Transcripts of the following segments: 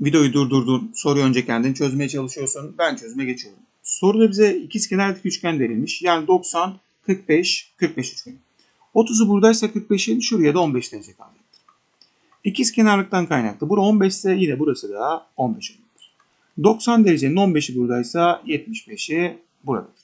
Videoyu durdurdun, soruyu önce kendin çözmeye çalışıyorsun. Ben çözüme geçiyorum. Soruda bize ikizkenar dik üçgen verilmiş. Yani 90, 45, 45 üçgeni. 30'u buradaysa 45'in şuraya da 15 derece kalacaktır. İkizkenarlıktan kaynaklı. Bura 15 ise yine burası da 15 olmalıdır. 90 derecenin 15'i buradaysa 75'i buradadır.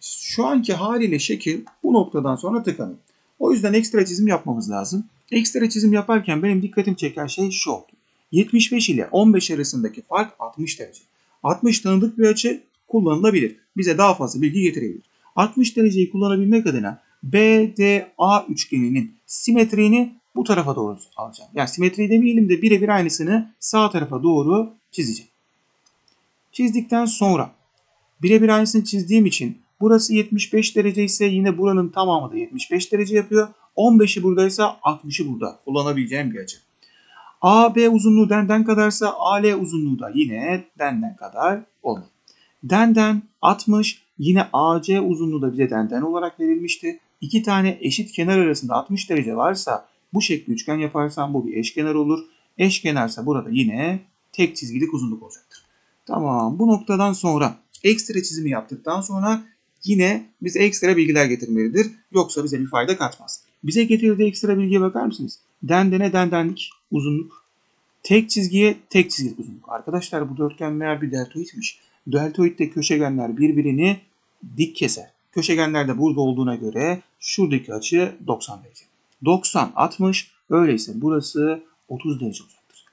Şu anki haliyle şekil bu noktadan sonra tıkanıyor. O yüzden ekstra çizim yapmamız lazım. Ekstra çizim yaparken benim dikkatimi çeken şey şu oldu. 75 ile 15 arasındaki fark 60 derece. 60 tanıdık bir açı kullanılabilir. Bize daha fazla bilgi getirebilir. 60 dereceyi kullanabilmek adına BDA üçgeninin simetriğini bu tarafa doğru alacağım. Yani simetriyi demeyelim de birebir aynısını sağ tarafa doğru çizeceğim. Çizdikten sonra birebir aynısını çizdiğim için burası 75 derece ise yine buranın tamamı da 75 derece yapıyor. 15'i buradaysa 60'ı burada kullanabileceğim bir açı. AB uzunluğu denden kadarsa AL uzunluğu da yine denden kadar olmalı. Denden 60 yine AC uzunluğu da bize denden olarak verilmişti. İki tane eşit kenar arasında 60 derece varsa bu şekli üçgen yaparsam bu bir eşkenar olur. Eşkenarsa burada yine tek çizgilik uzunluk olacaktır. Tamam bu noktadan sonra ekstra çizimi yaptıktan sonra yine bize ekstra bilgiler getirmelidir. Yoksa bize bir fayda katmaz. Bize getirdiği ekstra bilgiye bakar mısınız? Dendene dendenlik uzunluk. Tek çizgiye tek çizgilik uzunluk. Arkadaşlar bu dörtgen meğer bir deltoidmiş. Deltoidde köşegenler birbirini dik keser. Köşegenler de burada olduğuna göre şuradaki açı 90 derece. 90, 60 öyleyse burası 30 derece olacaktır.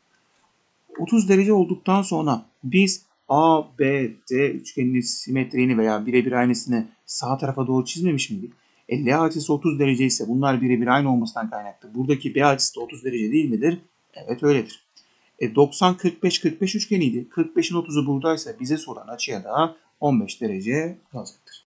30 derece olduktan sonra biz A, B, D üçgeninin simetriğini veya birebir aynısını sağ tarafa doğru çizmemiş miydik? E, L açısı 30 derece ise bunlar birebir aynı olmasından kaynaklı. Buradaki B açısı da 30 derece değil midir? Evet öyledir. E, 90, 45, 45 üçgeniydi. 45'in 30'u buradaysa bize soran açıya da 15 derece kalacaktır.